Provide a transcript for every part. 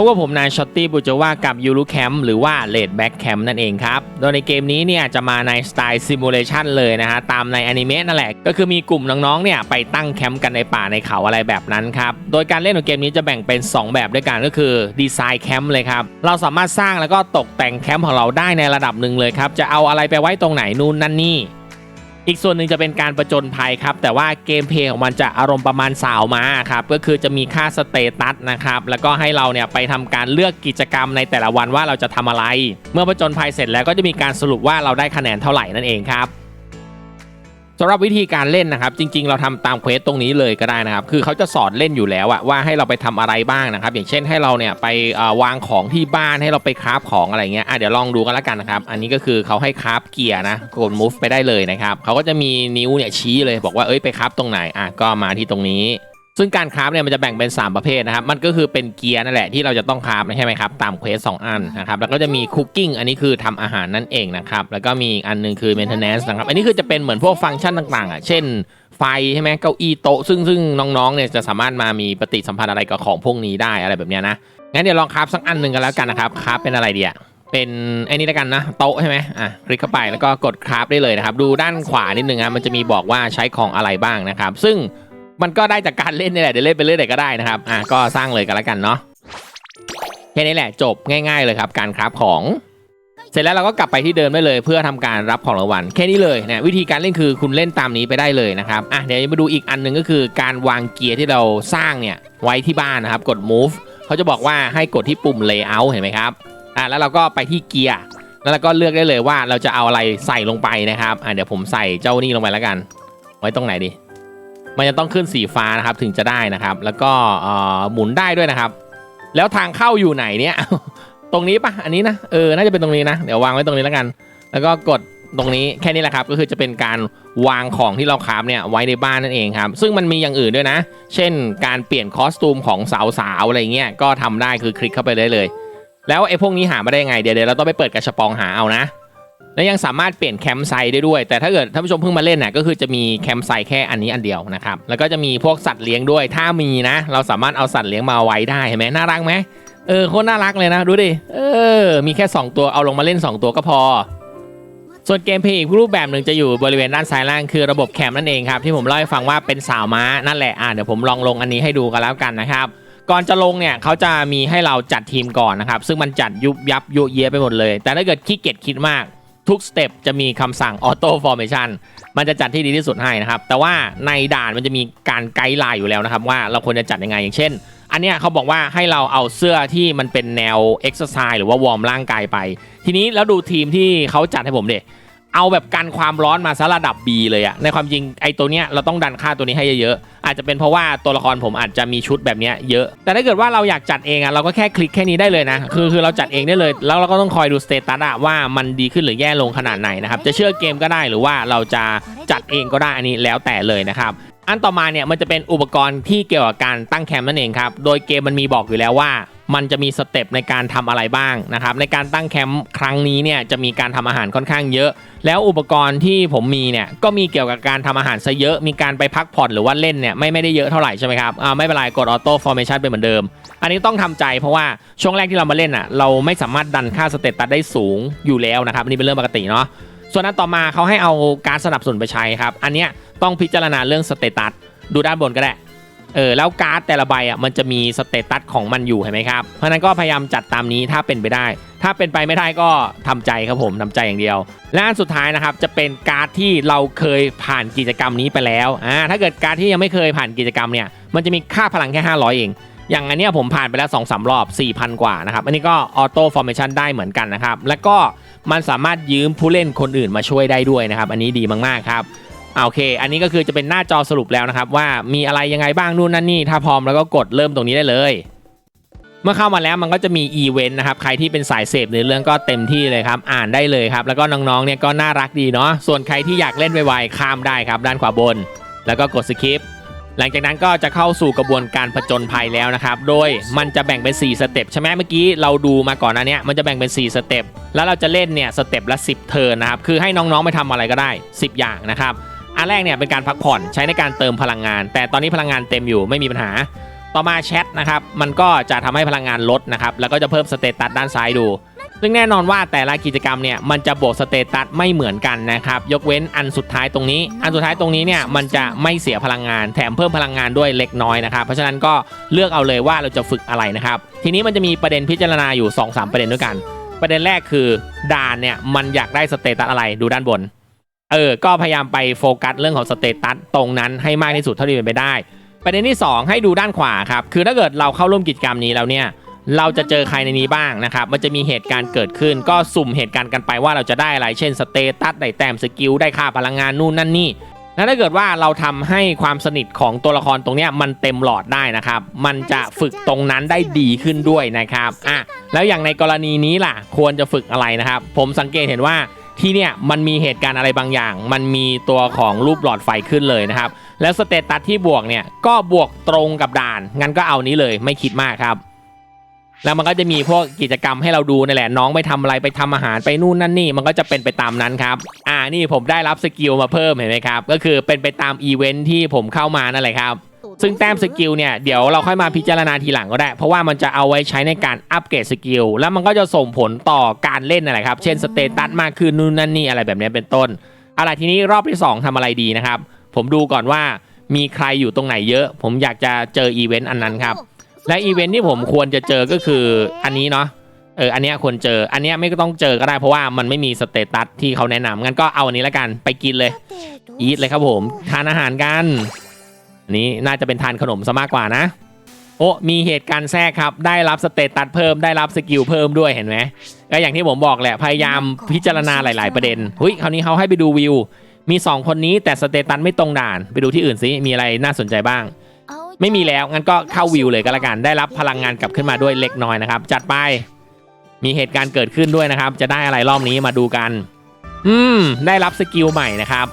พบว่าผมนายช็อตตี้บุจว่ากับยูรุแคมป์หรือว่าเลดแบ็กแคมป์นั่นเองครับ โดยในเกมนี้เนี่ยจะมาในสไตล์ซิมูเลชันเลยนะฮะ ตามในอนิเมะนั่นแหละ ก็คือมีกลุ่มน้องๆเนี่ยไปตั้งแคมป์กันในป่าในเขาอะไรแบบนั้นครับ โดยการเล่นของเกมนี้จะแบ่งเป็น 2 แบบด้วยกันก็คือดีไซน์แคมป์เลยครับ เราสามารถสร้างแล้วก็ตกแต่งแคมป์ของเราได้ในระดับหนึ่งเลยครับ จะเอาอะไรไปไว้ตรงไหนนู่นนั่นนี่ อีกส่วนหนึ่งจะเป็นการประจนภัยครับ แต่ว่าเกมเพลย์ของมันจะอารมณ์ประมาณสาวมาครับ ก็คือจะมีค่าสเตตัสนะครับ แล้วก็ให้เราเนี่ยไปทำการเลือกกิจกรรมในแต่ละวันว่าเราจะทำอะไร เมื่อประจนภัยเสร็จแล้วก็จะมีการสรุปว่าเราได้คะแนนเท่าไหร่นั่นเองครับ สำหรับวิธีการเล่นนะครับ จริง ๆ เราทำตามเควสตรงนี้เลยก็ได้นะครับ คือเขาจะสอนเล่นอยู่แล้วอะว่าให้เราไปทำอะไรบ้างนะครับ อย่างเช่นให้เราเนี่ยไปวางของที่บ้านให้เราไปคราฟของอะไรเงี้ยอะเดี๋ยวลองดูกันละกันนะครับ อันนี้ก็คือเขาให้คราฟเกียร์นะกดมูฟไปได้เลยนะครับเขาก็จะมีนิ้วเนี่ยชี้เลยบอกว่าเอ้ยไปคราฟตรงไหนอะก็มาที่ตรงนี้ ซึ่งการคราฟเนี่ยมันจะแบ่งเป็น 3 ประเภทนะครับ มันก็คือเป็นเกียร์นั่นแหละที่เราจะต้องคราฟใช่ไหมครับ ตามเควสสองอันนะครับ แล้วก็จะมีคุกกิ้งอันนี้คือทำอาหารนั่นเองนะครับ แล้วก็มีอันหนึงคือ maintenance นะครับ อันนี้คือจะเป็นเหมือนพวกฟังก์ชันต่างๆอะ เช่นไฟใช่ไหมเก้าอี้โต๊ะซึ่งซึ่งน้องๆเนี่ยจะสามารถมามีปฏิสัมพันธ์อะไรกับของพวกนี้ได้อะไรแบบเนี้ยนะ งั้นเดี๋ยวลองคราฟสักอันหนึ่งกันแล้วกันนะครับ คราฟเป็นอะไรเดีอะเป็นไอ้นี่แล้วกันนะโต๊ะใช่ไหมอะคลิกเข้าไปแล้วก็กดคราฟได้เลยนะครับ ดูด้านขวานิดนึงนะมันจะมีบอกว่าใช้ของอะไรบ้างนะครับ ซึ่ง มันก็ได้จากการเล่นนี่แหละเดี๋ยวเล่นไปเรื่อยๆก็ได้นะครับอะก็สร้างเลยกันแล้วกันเนาะแค่นี้แหละจบง่าย ๆเลยครับ การคราฟของเสร็จแล้วเราก็กลับไปที่เดิมได้เลยเพื่อทำการรับของรางวัลแค่นี้เลยเนี่ยวิธีการเล่นคือคุณเล่นตามนี้ไปได้เลยนะครับอะเดี๋ยวมาดูอีกอันหนึ่งก็คือการวางเกียร์ที่เราสร้างเนี่ยไว้ที่บ้านนะครับ กด move เขาจะบอกว่าให้กดที่ปุ่ม layout เห็นไหมครับอะแล้วเราก็ไปที่เกียร์แล้วเราก็เลือกได้เลยว่าเราจะเอาอะไรใส่ลงไปนะครับอะเดี๋ยวผมใส่เจ้านี่ลงไปแล้วกัน ไว้ตรงไหนดี มันจะต้องขึ้นสีฟ้านะครับถึงจะได้นะครับ แล้วก็หมุนได้ด้วยนะครับ แล้วทางเข้าอยู่ไหนเนี่ย ตรงนี้ปะอันนี้นะเออน่าจะเป็นตรงนี้นะเดี๋ยววางไว้ตรงนี้แล้วกัน แล้วก็กดตรงนี้แค่นี้แหละครับก็คือจะเป็นการวางของที่เราคราฟเนี่ยไว้ในบ้านนั่นเองครับ ซึ่งมันมีอย่างอื่นด้วยนะ เช่น การเปลี่ยนคอสตูมของสาวๆอะไรเงี้ยก็ทำได้คือคลิกเข้าไปได้เลย แล้วไอ้พวกนี้หามาได้ไงเดี๋ยวเราต้องไปเปิดกระชปองหาเอานะ และยังสามารถเปลี่ยนแคมป์ไซต์ได้ด้วย แต่ถ้าเกิดท่านผู้ชมเพิ่งมาเล่นน่ะก็คือจะมีแคมป์ไซต์แค่อันนี้อันเดียวนะครับแล้วก็จะมีพวกสัตว์เลี้ยงด้วย ถ้ามีนะ เราสามารถเอาสัตว์เลี้ยงมาไว้ได้เห็นไหมน่ารักไหมเออโคตรน่ารักเลยนะดูดิเออ มีแค่ 2 ตัวเอาลงมาเล่น 2 ตัวก็พอ ส่วนเกมเพย์อีกรูปแบบหนึ่งจะอยู่บริเวณด้านซ้ายล่างคือระบบแคมป์นั่นเองครับที่ผมเล่าให้ฟังว่าเป็นสาวม้านั่นแหละอะเดี๋ยวผมลองลงอันนี้ให้ดูกันแล้วกันนะครับก่อนจะลงเนี่ยเขาจะมีให้เราจัดทีมก่อนนะครับซึ่งมันจัดยุบยับยุเยะไปหมดเลย แต่ถ้าเกิดขี้เกียจคิดมาก ทุกสเต็ปจะมีคำสั่งออโต้ฟอร์เมชันมันจะจัดที่ดีที่สุดให้นะครับ แต่ว่าในด่านมันจะมีการไกด์ไลน์อยู่แล้วนะครับ ว่าเราควรจะจัดยังไงอย่างเช่น อันเนี้ยเขาบอกว่าให้เราเอาเสื้อที่มันเป็นแนวเอ็กซ์ไซส์หรือว่าวอร์มร่างกายไป ทีนี้แล้วดูทีมที่เขาจัดให้ผมเด็ เอาแบบกันความร้อนมาซะระดับ B เลยอะในความจริงไอ้ตัวเนี้ยเราต้องดันค่าตัวนี้ให้เยอะๆ อาจจะเป็นเพราะว่าตัวละครผมอาจจะมีชุดแบบเนี้ยเยอะ แต่ถ้าเกิดว่าเราอยากจัดเองอะเราก็แค่คลิกแค่นี้ได้เลยนะ คือคือเราจัดเองได้เลย แล้วเราก็ต้องคอยดูสเตตัสอะว่ามันดีขึ้นหรือแย่ลงขนาดไหนนะครับ จะเชื่อเกมก็ได้หรือว่าเราจะจัดเองก็ได้อันนี้แล้วแต่เลยนะครับอันต่อมาเนี่ยมันจะเป็นอุปกรณ์ที่เกี่ยวกับการตั้งแคมป์นั่นเองครับ โดยเกมมันมีบอกอยู่แล้วว่า มันจะมีสเต็ปในการทำอะไรบ้างนะครับในการตั้งแคมป์ครั้งนี้เนี่ยจะมีการทำอาหารค่อนข้างเยอะ แล้วอุปกรณ์ที่ผมมีเนี่ยก็มีเกี่ยวกับการทำอาหารซะเยอะมีการไปพักผ่อนหรือว่าเล่นเนี่ยไม่ไม่ได้เยอะเท่าไหร่ใช่ไหมครับอ่าไม่เป็นไรกดออโต้ฟอร์เมชันเป็นเหมือนเดิม อันนี้ต้องทำใจเพราะว่าช่วงแรกที่เรามาเล่นอะเราไม่สามารถดันค่าสเตตัสได้สูงอยู่แล้วนะครับนนี้เป็นเรื่องปกติเนาะส่วนอันต่อมาเขาให้เอาการสนับสนุนไปใช้ครับอันเนี้ยต้องพิจารณาเรื่องสเตตัสดูด้านบนก็ได้ เออแล้วการ์ดแต่ละใบอะมันจะมีสเตตัสของมันอยู่เห็นไหมครับ เพราะนั้นก็พยายามจัดตามนี้ถ้าเป็นไปได้ ถ้าเป็นไปไม่ได้ก็ทำใจครับผมทำใจอย่างเดียว และอันสุดท้ายนะครับจะเป็นการ์ดที่เราเคยผ่านกิจกรรมนี้ไปแล้วอ่าถ้าเกิดการ์ดที่ยังไม่เคยผ่านกิจกรรมเนี่ยมันจะมีค่าพลังแค่ 500 เอง อย่างอันเนี้ยผมผ่านไปแล้ว2อสรอบ 4,000 กว่านะครับอันนี้ก็ออโต้ฟอร์เมชันได้เหมือนกันนะครับแล้วก็มันสามารถยืมผู้เล่นคนอื่นมาช่วยได้ด้วยนะครับอันนี้ดีมากๆครับ โอเค อันนี้ก็คือจะเป็นหน้าจอสรุปแล้วนะครับ ว่ามีอะไรยังไงบ้างนู่นนั่นนี่ ถ้าพร้อมแล้วก็กดเริ่มตรงนี้ได้เลย เมื่อเข้ามาแล้วมันก็จะมีอีเวนต์นะครับ ใครที่เป็นสายเสพในเรื่องก็เต็มที่เลยครับ อ่านได้เลยครับ แล้วก็น้องๆเนี่ยก็น่ารักดีเนาะ ส่วนใครที่อยากเล่นไวๆข้ามได้ครับ ด้านขวาบน แล้วก็กดสคิปหลังจากนั้นก็จะเข้าสู่กระบวนการผจญภัยแล้วนะครับ โดยมันจะแบ่งเป็น 4 สเต็ปใช่ไหมเมื่อกี้เราดูมาก่อนนะเนี้ยมันจะแบ่งเป็น 4 สเต็ป แล้วเราจะเล่นเนี่ยสเต็ปละ 10 เทิร์นนะครับ คือให้น้องๆไปทำอะไรก็ได้ 10 อย่างนะครับ อันแรกเนี่ยเป็นการพักผ่อนใช้ในการเติมพลังงาน แต่ตอนนี้พลังงานเต็มอยู่ไม่มีปัญหา ต่อมาแชทนะครับมันก็จะทำให้พลังงานลดนะครับแล้วก็จะเพิ่มสเตตัสด้านซ้ายดู ซึ่งแน่นอนว่าแต่ละกิจกรรมเนี่ยมันจะบวกสเตตัสไม่เหมือนกันนะครับยกเว้นอันสุดท้ายตรงนี้ อันสุดท้ายตรงนี้เนี่ยมันจะไม่เสียพลังงาน แถมเพิ่มพลังงานด้วยเล็กน้อยนะครับเพราะฉะนั้นก็เลือกเอาเลยว่าเราจะฝึกอะไรนะครับทีนี้มันจะมีประเด็นพิจารณาอยู่ 2-3 ประเด็นด้วยกัน ประเด็นแรกคือด่านเนี่ยมันอยากได้สเตตัสอะไรดูด้านบน เออ ก็พยายามไปโฟกัสเรื่องของสเตตัสตรงนั้นให้มากที่สุดเท่าที่เป็นไปได้ ประเด็นที่ 2 ให้ดูด้านขวาครับ คือถ้าเกิดเราเข้าร่วมกิจกรรมนี้แล้วเนี่ย เราจะเจอใครในนี้บ้างนะครับ มันจะมีเหตุการณ์เกิดขึ้น ก็สุ่มเหตุการณ์กันไปว่าเราจะได้อะไร เช่นสเตตัส ได้แต้มสกิล ได้ค่าพลังงานนู่นนั่นนี่แล้วถ้าเกิดว่าเราทำให้ความสนิทของตัวละครตรงเนี้ยมันเต็มหลอดได้นะครับ มันจะฝึกตรงนั้นได้ดีขึ้นด้วยนะครับ อะ แล้วอย่างในกรณีนี้ล่ะ ควรจะฝึกอะไรนะครับ ผมสังเกตเห็นว่า ที่เนี่ยมันมีเหตุการณ์อะไรบางอย่าง มันมีตัวของรูปหลอดไฟขึ้นเลยนะครับ แล้วสเตตัสที่บวกเนี่ยก็บวกตรงกับด่าน งั้นก็เอานี้เลยไม่คิดมากครับ แล้วมันก็จะมีพวกกิจกรรมให้เราดูนั่แหละน้องไปทำอะไรไปทำอาหารไปนู่นนั่นนี่มันก็จะเป็นไปตามนั้นครับ อ่านี่ผมได้รับสกิลมาเพิ่มเห็นไหมครับ ก็คือเป็นไปตามอีเวนท์ที่ผมเข้ามานั่นแหละครับ ซึ่งแต้มสกิลเนี่ยเดี๋ยวเราค่อยมาพิจารณาทีหลังก็ได้ เพราะว่ามันจะเอาไว้ใช้ในการอัปเกรดสกิลแล้วมันก็จะส่งผลต่อการเล่นนั่นแหละครับ เช่นสเตตัสมากขึ้นนู่นนั่นนี่อะไรแบบนี้เป็นต้นอะไรทีนี้รอบที่ 2ทำอะไรดีนะครับ ผมดูก่อนว่ามีใครอยู่ตรงไหนเยอะ ผมอยากจะเจออีเวนต์อันนั้นครับ และอีเวนต์ที่ผมควรจะเจอก็คืออันนี้เนาะเอออันนี้ควรเจออันนี้ไม่ต้องเจอก็ได้เพราะว่ามันไม่มีสเตตัสที่เขาแนะนำงั้นก็เอาอันนี้แล้วกันไปกินเลยอีทเลยครับผมทานอาหารกัน อันนี้น่าจะเป็นทานขนมซะมากกว่านะ โอ้มีเหตุการณ์แทรกครับ ได้รับสเตตัสเพิ่มได้รับสกิลเพิ่มด้วยเห็นไหมก็อย่างที่ผมบอกแหละพยายามพิจารณาหลาย ๆ ประเด็นเฮ้ยคราวนี้เขาให้ไปดูวิว มี 2 คนนี้แต่สเตตัสไม่ตรงด่าน ไปดูที่อื่นสิมีอะไรน่าสนใจบ้าง ไม่มีแล้วงั้นก็เข้าวิวเลยก็แล้วกันได้รับพลังงานกลับขึ้นมาด้วยเล็กน้อยนะครับ จัดไปมีเหตุการณ์เกิดขึ้นด้วยนะครับ จะได้อะไรรอบนี้มาดูกัน อืม ได้รับสกิลใหม่นะครับ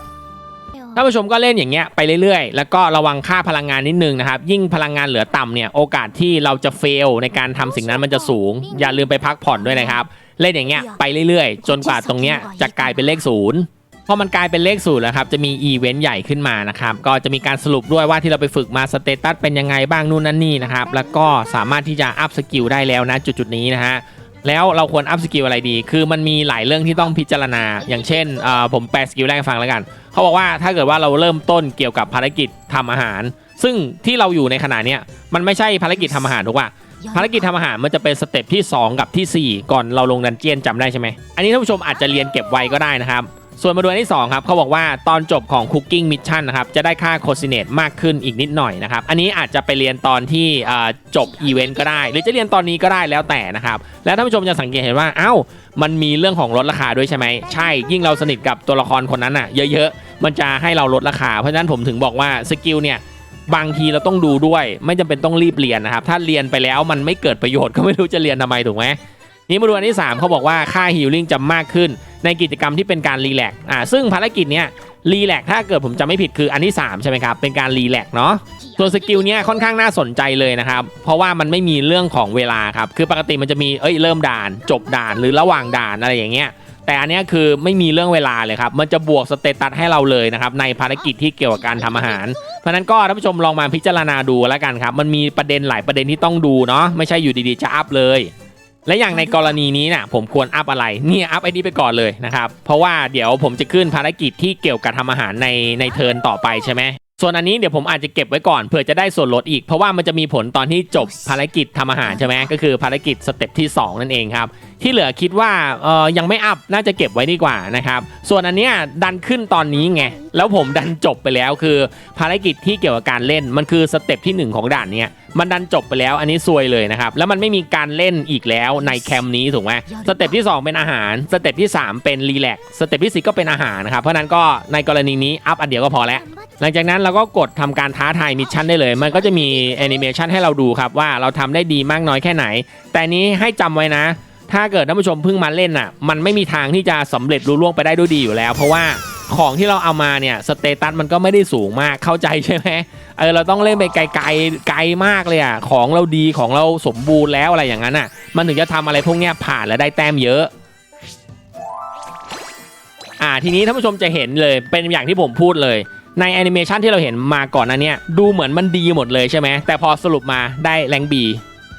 ท่านผู้ชมก็เล่นอย่างเงี้ยไปเรื่อยๆ แล้วก็ระวังค่าพลังงานนิดนึงนะครับ ยิ่งพลังงานเหลือต่ำเนี่ยโอกาสที่เราจะเฟลในการทำสิ่งนั้นมันจะสูง อย่าลืมไปพักผ่อนด้วยนะครับ เล่นอย่างเงี้ยไปเรื่อยๆ จนกว่าตรงเนี้ยจะกลายเป็นเลขศูนย์พอมันกลายเป็นเลขศูนย์แล้วครับจะมีอีเวนต์ใหญ่ขึ้นมานะครับก็จะมีการสรุปด้วยว่าที่เราไปฝึกมาสเตตัสเป็นยังไงบ้างนู่นนั่นนี่นะครับแล้วก็สามารถที่จะอัพสกิลได้แล้วนะจุดๆนี้นะฮะ แล้วเราควรอัพสกิลอะไรดี คือมันมีหลายเรื่องที่ต้องพิจารณา อย่างเช่นเอ่อผมแปลสกิลแรกให้ฟังแล้วกัน เขาบอกว่าถ้าเกิดว่าเราเริ่มต้นเกี่ยวกับภารกิจทำอาหาร ซึ่งที่เราอยู่ในขณะเนี้ยมันไม่ใช่ภารกิจทำอาหารถูกป่ะภารกิจทำอาหารมันจะเป็นสเต็ปที่ 2 กับทีสี่4 ก่อนเราลงดันเจียนจำได้ใช่ไหมอันนี้ท่านผู้ชมอาจจะเรียนเก็บไว้ก็ได้นะครับ ส่วนมาดูอันที่2ครับเขาบอกว่าตอนจบของ Cooking Mission นะครับจะได้ค่าโคซิเนตมากขึ้นอีกนิดหน่อยนะครับ อันนี้อาจจะไปเรียนตอนที่จบอีเวนต์ก็ได้ หรือจะเรียนตอนนี้ก็ได้แล้วแต่นะครับ แล้วท่านผู้ชมจะสังเกตเห็นว่า เอ้า มันมีเรื่องของลดราคาด้วยใช่ไหม ใช่ยิ่งเราสนิทกับตัวละครคนนั้นอะเยอะๆ มันจะให้เราลดราคา เพราะฉะนั้นผมถึงบอกว่าสกิลเนี่ยบางทีเราต้องดูด้วย ไม่จำเป็นต้องรีบเรียนนะครับถ้าเรียนไปแล้วมันไม่เกิดประโยชน์ก็ไม่รู้จะเรียนทำไมถูกไหม นี่มาดูอันที่ 3เขาบอกว่าค่าฮีลลิ่งจะมากขึ้น ในกิจกรรมที่เป็นการรีแลกซ์อ่าซึ่งภารกิจเนี้ยรีแลกซ์ถ้าเกิดผมจำไม่ผิดคืออันที่ 3 ใช่ไหมครับ เป็นการรีแลกซ์เนาะส่วนสกิลเนี้ยค่อนข้างน่าสนใจเลยนะครับ เพราะว่ามันไม่มีเรื่องของเวลาครับ คือปกติมันจะมีเอ้ยเริ่มด่าน จบด่านหรือระหว่างด่านอะไรอย่างเงี้ยแต่อันเนี้ยคือไม่มีเรื่องเวลาเลยครับ มันจะบวกสเตตัสให้เราเลยนะครับ ในภารกิจที่เกี่ยวกับการทำอาหาร เพราะฉะนั้นก็ท่านผู้ชมลองมาพิจารณาดูแล้วกันครับ มันมีประเด็นหลายประเด็นที่ต้องดูเนาะไม่ใช่อยู่ดีๆจะอัพเลย และอย่างในกรณีนี้น่ะผมควรอัพอะไรเนี่ยอัพไอดีไปก่อนเลยนะครับ เพราะว่าเดี๋ยวผมจะขึ้นภารกิจที่เกี่ยวกับทำอาหารในในเทิร์นต่อไปใช่ไหมส่วนอันนี้เดี๋ยวผมอาจจะเก็บไว้ก่อนเผื่อจะได้ส่วนลดอีก เพราะว่ามันจะมีผลตอนที่จบภารกิจทำอาหารใช่ไหมก็คือภารกิจสเต็ปที่ 2 นั่นเองครับที่เหลือคิดว่าเออยังไม่อัพน่าจะเก็บไว้ดีกว่านะครับ ส่วนอันเนี้ยดันขึ้นตอนนี้ไง แล้วผมดันจบไปแล้วคือภารกิจที่เกี่ยวกับการเล่นมันคือสเต็ปที่ 1 ของด่านเนี้ยมันดันจบไปแล้วอันนี้ซวยเลยนะครับ แล้วมันไม่มีการเล่นอีกแล้วในแคมป์นี้ถูกไหมสเต็ปที่ 2 เป็นอาหาร สเต็ปที่ 3 เป็นรีแลกซ์สเต็ปที่ 4 ก็เป็นอาหารนะครับ เพราะนั้นก็ในกรณีนี้อัพอันเดียวก็พอแล้วหลังจากนั้นเราก็กดทำการท้าทายมิชชั่นได้เลย มันก็จะมีแอนิเมชันให้เราดูครับว่าเราทำได้ดีมากน้อยแค่ไหน แต่นี้ให้จำไว้นะ ถ้าเกิดท่านผู้ชมเพิ่งมาเล่นอะ มันไม่มีทางที่จะสำเร็จรุ่ล่วงไปได้ด้วยดีอยู่แล้ว เพราะว่าของที่เราเอามาเนี่ยสเตตัสมันก็ไม่ได้สูงมากเข้าใจใช่ไหมเออเราต้องเล่นไปไกลๆไกลมากเลยอะของเราดีของเราสมบูรณ์แล้วอะไรอย่างนั้นอะ มันถึงจะทำอะไรพวกเนี้ยผ่านและได้แต้มเยอะอ่าทีนี้ท่านผู้ชมจะเห็นเลยเป็นอย่างที่ผมพูดเลยในแอนิเมชันที่เราเห็นมาก่อนนั้นเนี่ยดูเหมือนมันดีหมดเลยใช่ไหมแต่พอสรุปมาได้แรงบี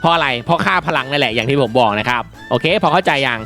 เพราะอะไร เพราะค่าพลังนั่นแหละอย่างที่ผมบอกนะครับ โอเค พอเข้าใจยัง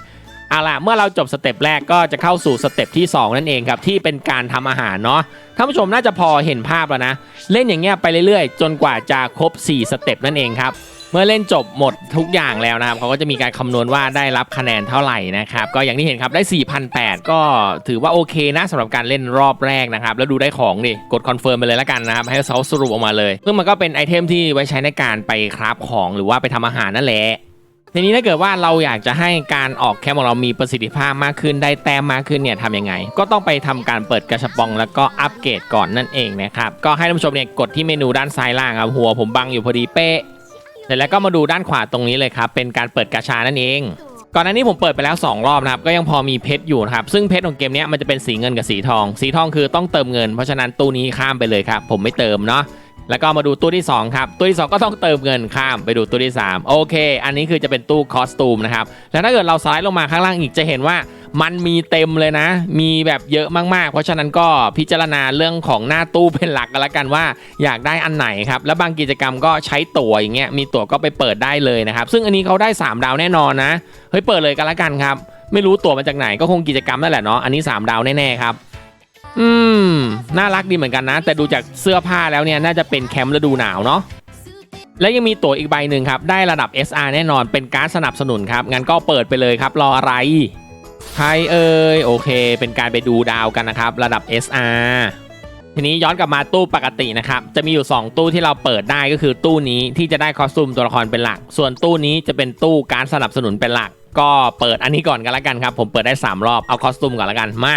เอาล่ะเมื่อเราจบสเต็ปแรกก็จะเข้าสู่สเต็ปที่สองนั่นเองครับที่เป็นการทำอาหารเนาะท่านผู้ชมน่าจะพอเห็นภาพแล้วนะ เล่นอย่างเงี้ยไปเรื่อยๆ จนกว่าจะครบ 4 สเต็ปนั่นเองครับ เมื่อเล่นจบหมดทุกอย่างแล้วนะครับเขาก็จะมีการคำนวณว่าได้รับคะแนนเท่าไหร่นะครับก็อย่างที่เห็นครับได้4,008ก็ถือว่าโอเคนะสำหรับการเล่นรอบแรกนะครับแล้วดูได้ของดิกดคอนเฟิร์มไปเลยล้วกันนะครับให้เขาสรุปออกมาเลยซึ่งมันก็เป็นไอเทมที่ไว้ใช้ในการไปคราฟของหรือว่าไปทำอาหารนั่นแหละทีนี้ถ้าเกิดว่าเราอยากจะให้การออกแคมป์ของเรามีประสิทธิภาพมากขึ้นได้แต้มมากขึ้นเนี่ยทำยังไง ก็ต้องไปทำการเปิดกระชับปองแล้วก็อัปเกรดก่อนนั่นเองนะครับก็ให้ท่านผู้ชมเนี่ยกดที่เมนูด้านซ้ายล่างครับหัวผมบังอยู่พอดีเป๊ะ สร็จแล้วก็มาดูด้านขวาตรงนี้เลยครับ เป็นการเปิดกาชานั่นเอง ก่อนหน้านี้ผมเปิดไปแล้ว 2 รอบนะครับ ก็ยังพอมีเพชรอยู่นะครับ ซึ่งเพชรของเกมนี้มันจะเป็นสีเงินกับสีทอง สีทองคือต้องเติมเงิน เพราะฉะนั้นตู้นี้ข้ามไปเลยครับ ผมไม่เติมเนาะ แล้วก็มาดูตู้ที่ 2 ครับ ตู้ที่ 2 ก็ต้องเติมเงินข้ามไปดูตู้ที่ 3 โอเค อันนี้คือจะเป็นตู้คอสตูมนะครับ แล้วถ้าเกิดเราสไลด์ลงมาข้างล่างอีกจะเห็นว่ามันมีเต็มเลยนะ มีแบบเยอะมากๆ เพราะฉะนั้นก็พิจารณาเรื่องของหน้าตู้เป็นหลักกันละกันว่าอยากได้อันไหนครับ แล้วบางกิจกรรมก็ใช้ตั๋วอย่างเงี้ย มีตั๋วก็ไปเปิดได้เลยนะครับ ซึ่งอันนี้เขาได้ 3 ดาวแน่นอนนะ เฮ้ย เปิดเลยกันละกันครับ ไม่รู้ตั๋วมาจากไหนก็คงกิจกรรมนั่นแหละเนาะ อันนี้ 3 ดาวแน่ๆครับ อืม น่ารักดีเหมือนกันนะ แต่ดูจากเสื้อผ้าแล้วเนี่ยน่าจะเป็นแคมป์ฤดูหนาวเนาะและยังมีตั๋วอีกใบหนึ่งครับ ได้ระดับ SR แน่นอนเป็นการสนับสนุนครับ งั้นก็เปิดไปเลยครับรออะไรใครเอ่ยโอเค เป็นการไปดูดาวกันนะครับ ระดับ SR ทีนี้ย้อนกลับมาตู้ปกตินะครับ จะมีอยู่ 2 ตู้ที่เราเปิดได้ก็คือตู้นี้ที่จะได้คอสตูมตัวละครเป็นหลัก ส่วนตู้นี้จะเป็นตู้การสนับสนุนเป็นหลัก ก็เปิดอันนี้ก่อนกันละกันครับ ผมเปิดได้ 3 รอบเอาคอสตูมก่อนละกันมา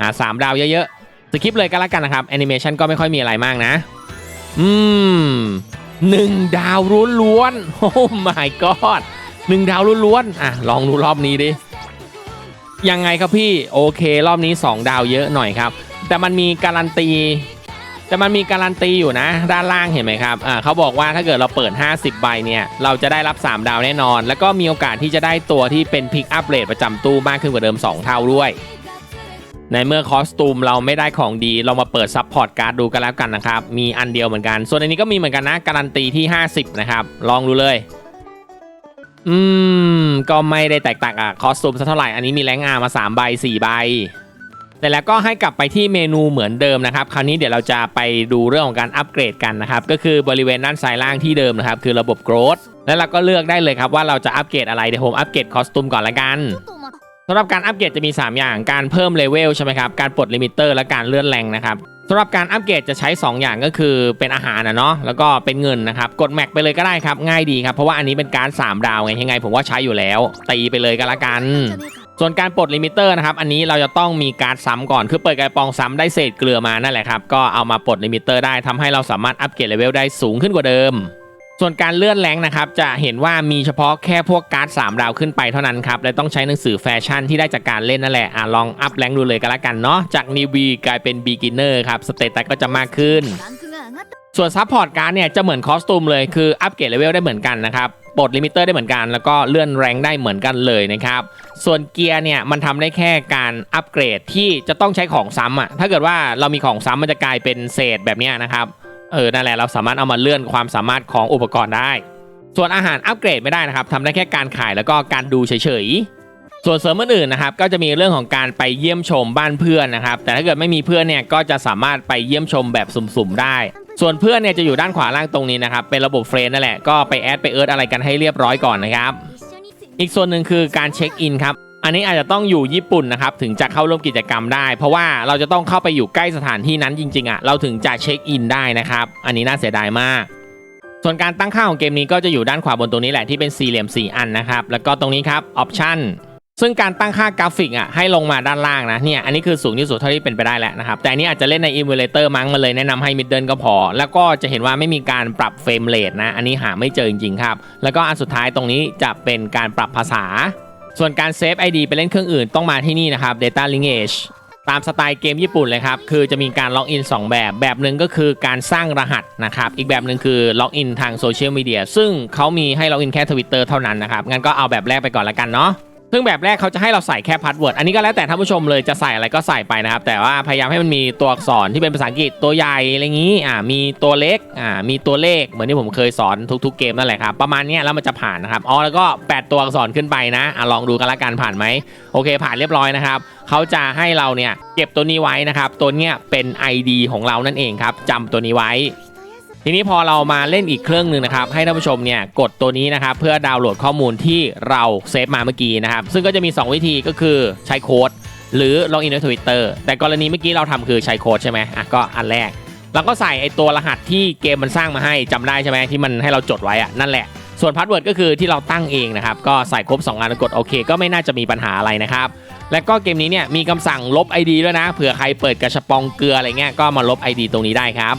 อ่าสามดาวเยอะๆสคริปเลยกันละกันนะครับแอนิเมชันก็ไม่ค่อยมีอะไรมากนะ อืมหนึ่งดาวล้วนๆโอ้ my god หนึ่งดาวล้วนๆอะลองดูรอบนี้ดิ ยังไงครับพี่ โอเค รอบนี้ 2 ดาวเยอะหน่อยครับ แต่มันมีการันตี แต่มันมีการันตีอยู่นะ ด้านล่างเห็นไหมครับอ่าเขาบอกว่าถ้าเกิดเราเปิด 50 ใบเนี่ย เราจะได้รับ 3 ดาวแน่นอน แล้วก็มีโอกาสที่จะได้ตัวที่เป็นพิกอัพเรทประจำตู้มากขึ้นกว่าเดิม 2 เท่าด้วย ในเมื่อคอสตูมเราไม่ได้ของดี เรามาเปิดซับพอร์ตการ์ดดูกันแล้วกันนะครับ มีอันเดียวเหมือนกัน ส่วนอันนี้ก็มีเหมือนกันนะ การันตีที่ 50 นะครับ ลองดูเลย อืม ก็ไม่ได้แตกต่างกับคอสตูมสักเท่าไหร่ อันนี้มีแรงอามา3ใบ4ใบแต่แล้วก็ให้กลับไปที่เมนูเหมือนเดิมนะครับ คราวนี้เดี๋ยวเราจะไปดูเรื่องของการอัปเกรดกันนะครับ ก็คือบริเวณด้านซ้ายล่างที่เดิมนะครับ คือระบบโกรธแล้วเราก็เลือกได้เลยครับว่าเราจะอัปเกรดอะไร เดี๋ยวผมอัปเกรดคอสตูมก่อนละกัน สำหรับการอัปเกรดจะมี 3 อย่าง การเพิ่มเลเวลใช่ไหมครับ การปลดลิมิเตอร์และการเลื่อนแรงนะครับสำหรับการอัปเกรดจะใช้ 2 อย่างก็คือเป็นอาหารนะเนาะแล้วก็เป็นเงินนะครับ กดแม็กไปเลยก็ได้ครับ ง่ายดีครับ เพราะว่าอันนี้เป็นการ3ดาวไงยังไง ผมว่าใช้อยู่แล้ว ตีไปเลยก็แล้วกัน ส่วนการปลดลิมิเตอร์นะครับ อันนี้เราจะต้องมีการซ้ำก่อน คือเปิดกระปองซ้ำได้เศษเกลือมานั่นแหละครับ ก็เอามาปลดลิมิเตอร์ได้ทำให้เราสามารถอัปเกรดเลเวลได้สูงขึ้นกว่าเดิม ส่วนการเลื่อนแรงนะครับจะเห็นว่ามีเฉพาะแค่พวกการ์ด3ดาวขึ้นไปเท่านั้นครับและต้องใช้หนังสือแฟชั่นที่ได้จากการเล่นนั่นแหละอะลองอัพแรงดูเลยก็แล้วกันเนาะจากนีวีกลายเป็นบีกินเนอร์ครับสเตตัสก็จะมากขึ้น ส่วนซัพพอร์ตการ์ดเนี่ยจะเหมือนคอสตูมเลยคืออัปเกรดเลเวลได้เหมือนกันนะครับปลดลิมิเตอร์ได้เหมือนกันแล้วก็เลื่อนแรงได้เหมือนกันเลยนะครับ ส่วนเกียร์เนี่ยมันทำได้แค่การอัปเกรดที่จะต้องใช้ของซ้ำอะถ้าเกิดว่าเรามีของซ้ำมันจะกลายเป็นเศษแบบนี้นะครับ เออนั่นแหละเราสามารถเอามาเลื่อนความสามารถของอุปกรณ์ได้ ส่วนอาหารอัปเกรดไม่ได้นะครับทำได้แค่การขายแล้วก็การดูเฉยๆ ส่วนเสริมอื่นๆนะครับ ก็จะมีเรื่องของการไปเยี่ยมชมบ้านเพื่อนนะครับ แต่ถ้าเกิดไม่มีเพื่อนเนี่ยก็จะสามารถไปเยี่ยมชมแบบสุ่มๆได้ ส่วนเพื่อนเนี่ยจะอยู่ด้านขวาล่างตรงนี้นะครับ เป็นระบบเฟรนนั่นแหละก็ไปแอดไปเอิร์ธอะไรกันให้เรียบร้อยก่อนนะครับ อีกส่วนหนึ่งคือการเช็คอินครับ อันนี้อาจจะต้องอยู่ญี่ปุ่นนะครับถึงจะเข้าร่วมกิจกรรมได้ เพราะว่าเราจะต้องเข้าไปอยู่ใกล้สถานที่นั้นจริงๆอะเราถึงจะเช็คอินได้นะครับอันนี้น่าเสียดายมาก ส่วนการตั้งค่าของเกมนี้ก็จะอยู่ด้านขวาบนตรงนี้แหละที่เป็นสี่เหลี่ยม 4 อันนะครับแล้วก็ตรงนี้ครับออปชั่นซึ่งการตั้งค่ากราฟิกอะให้ลงมาด้านล่างนะเนี่ยอันนี้คือสูงที่สุดเท่าที่เป็นไปได้แล้วนะครับแต่อันนี้อาจจะเล่นในอิมูเลเตอร์มั้งมาเลยแนะนำให้มิดเดิลก็พอ แล้วก็จะเห็นว่าไม่มีการปรับเฟรมเรทนะอันนี้หาไม่เจอจริงๆครับ แล้วก็อันสุดท้ายตรงนี้จะเป็นการปรับภาษา ส่วนการเซฟ ID ไปเล่นเครื่องอื่นต้องมาที่นี่นะครับ Data Linkage ตามสไตล์เกมญี่ปุ่นเลยครับ คือจะมีการล็อกอิน 2 แบบ แบบหนึ่งก็คือการสร้างรหัสนะครับ อีกแบบหนึ่งคือล็อกอินทางโซเชียลมีเดียซึ่งเขามีให้ล็อกอินแค่ทวิตเตอร์เท่านั้นนะครับ งั้นก็เอาแบบแรกไปก่อนละกันเนาะ ซึ่งแบบแรกเขาจะให้เราใส่แค่พาสเวิร์ดอันนี้ก็แล้วแต่ท่านผู้ชมเลยจะใส่อะไรก็ใส่ไปนะครับ แต่ว่าพยายามให้มันมีตัวอักษรที่เป็นภาษาอังกฤษตัวใหญ่อะไรอย่างนี้อ่ามีตัวเล็กอ่ามีตัวเลขเหมือนที่ผมเคยสอนทุกๆเกมนั่นแหละครับประมาณนี้แล้วมันจะผ่านนะครับอ๋อแล้วก็ 8 ตัวอักษรขึ้นไปนะอะลองดูกันละกันผ่านไหมโอเค ผ่านเรียบร้อยนะครับเขาจะให้เราเนี่ยเก็บตัวนี้ไว้นะครับตัวเนี้ยเป็น ID ของเรานั่นเองครับจำตัวนี้ไว้ ทีนี้พอเรามาเล่นอีกเครื่องหนึ่งนะครับ ให้ท่านผู้ชมเนี่ยกดตัวนี้นะครับเพื่อดาวน์โหลดข้อมูลที่เราเซฟมาเมื่อกี้นะครับ ซึ่งก็จะมี 2 วิธีก็คือใช้โค้ดหรือลองอินในทวิตเตอร์แต่กรณีเมื่อกี้เราทำคือใช้โค้ดใช่ไหมอะก็อันแรกแล้วก็ใส่ไอตัวรหัสที่เกมมันสร้างมาให้จำได้ใช่ไหมที่มันให้เราจดไว้อะนั่นแหละส่วนพาสเวิร์ดก็คือที่เราตั้งเองนะครับ ก็ใส่ครบ2อันกดโอเค ก็ไม่น่าจะมีปัญหาอะไรนะครับ และก็เกมนี้เนี่ยมีคำสั่งลบ ID ด้วยนะเผื่อใครเปิดกระชปองเกลืออะไรเงี้ยก็มาลบ ID ตรงนี้ได้ครับ